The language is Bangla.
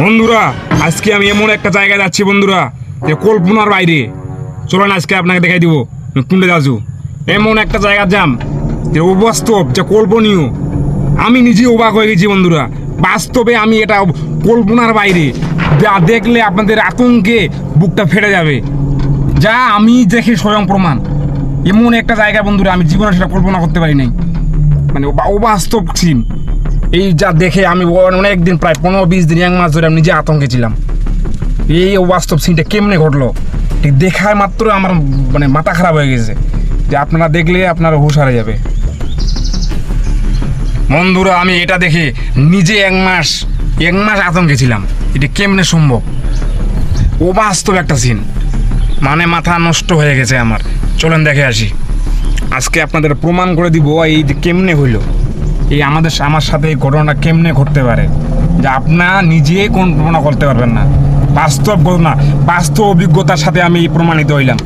বন্ধুরা, আজকে আমি এমন একটা জায়গায় যাচ্ছি বন্ধুরা, যে কল্পনার বাইরে। চলেন আজকে আপনাকে দেখাই দিব কুন্ডে দাজু এমন একটা জায়গা যাম যে অবাস্তব, যে কল্পনীয়। আমি নিজে অবাক হয়ে গেছি বন্ধুরা। বাস্তবে আমি এটা কল্পনার বাইরে। যা দেখলে আপনাদের আতঙ্কে বুকটা ফেটে যাবে। যা আমি দেখে স্বয়ং প্রমাণ। এমন একটা জায়গা বন্ধুরা, আমি জীবনে সেটা কল্পনা করতে পারি নাই। মানে অবাস্তব সিন এই যা দেখে আমি অনেক দিন প্রায় পনেরো বিশ দিন, এক মাস ধরে আমি নিজে আতঙ্কে ছিলাম। এই অবাস্তব সিনটা কেমনে ঘটলো? ঠিক দেখায় মাত্র আমার মানে মাথা খারাপ হয়ে গেছে। যে আপনারা দেখলে আপনার হুশ হারে যাবে। বন্ধুরা, আমি এটা দেখে নিজে এক মাস এক মাস আতঙ্কে ছিলাম। এটা কেমনে সম্ভব? অবাস্তব একটা সিন মানে মাথা নষ্ট হয়ে গেছে আমার। চলেন দেখে আসি। আজকে আপনাদের প্রমাণ করে দিব এই কেমনে হইল। এই আমাদের আমার সাথে এই ঘটনাটা কেমনে ঘটতে পারে? যে আপনার নিজে কোন প্রমাণ করতে পারবেন না। বাস্তব ঘটনা, বাস্তব অভিজ্ঞতার সাথে আমি প্রমাণিত হইলাম।